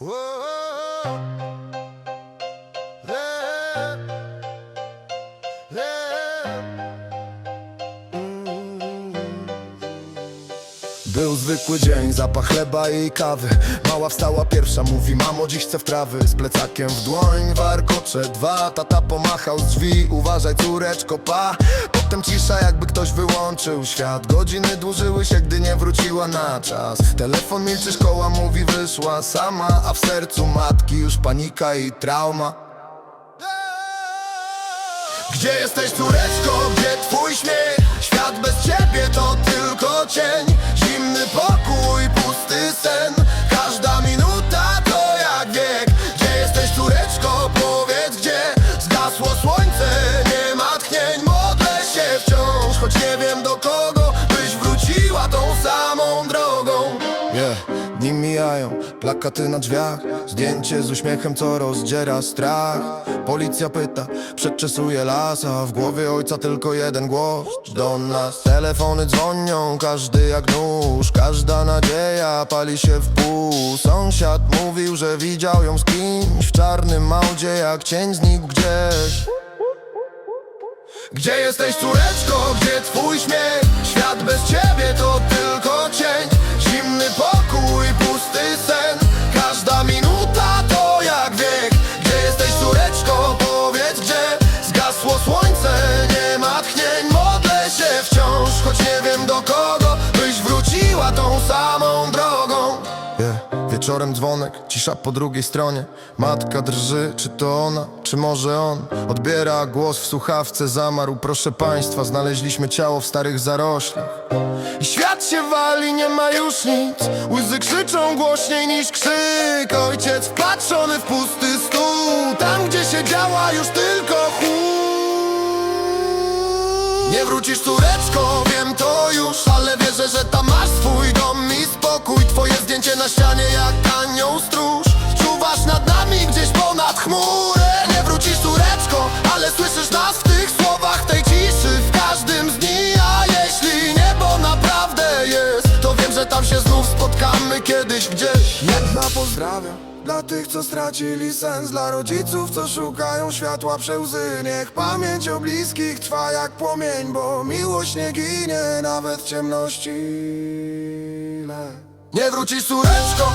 Whoa. Był zwykły dzień, zapach chleba i kawy. Mała wstała pierwsza, mówi mamo dziś chcę w trawy Z plecakiem w dłoń, warkocze dwa. Tata pomachał z drzwi, uważaj córeczko, pa. Potem cisza jakby ktoś wyłączył świat. Godziny dłużyły się, gdy nie wróciła na czas. Telefon milczy, szkoła mówi wyszła sama A w sercu matki już panika i trauma. Gdzie jesteś córeczko, gdzie twój śmiech? Świat bez ciebie to tylko cień nie wiem do kogo Byś wróciła tą samą drogą. Yeah, dni mijają, plakaty na drzwiach Zdjęcie z uśmiechem, co rozdziera strach. Policja pyta, przedczesuje las A w głowie ojca tylko jeden głos. Do nas Telefony dzwonią, każdy jak nóż. Każda nadzieja pali się w pół. Sąsiad mówił, że widział ją z kimś W czarnym małdzie jak cień znikł gdzieś gdzie jesteś córeczko, gdzie twój śmiech? Świat bez ciebie to tylko cień. Zimny pokój, pusty sen. Każda minuta to jak wiek. Gdzie jesteś córeczko, powiedz gdzie? Zgasło słońce, nie ma tchnień Modlę się wciąż, choć nie wiem do kogo Byś wróciła tą samą. Wieczorem dzwonek, cisza po drugiej stronie. Matka drży, czy to ona, czy może on. Odbiera głos w słuchawce, zamarł Proszę państwa, znaleźliśmy ciało w starych zaroślach. I świat się wali, nie ma już nic. Łzy krzyczą głośniej niż krzyk. Ojciec wpatrzony w pusty stół. Tam, gdzie się działa już tylko chłód nie wrócisz córeczko, wiem to już ścianie jak anioł stróż. Czuwasz nad nami gdzieś ponad chmurę Nie wrócisz córeczko, ale słyszysz nas w tych słowach tej ciszy. W każdym z dni, a jeśli niebo naprawdę jest To wiem, że tam się znów spotkamy kiedyś gdzieś. Jedna pozdrawia dla tych, co stracili sens Dla rodziców, co szukają światła przełzy Niech pamięć o bliskich trwa jak płomień Bo miłość nie ginie nawet w ciemności. Nie wrócisz córeczko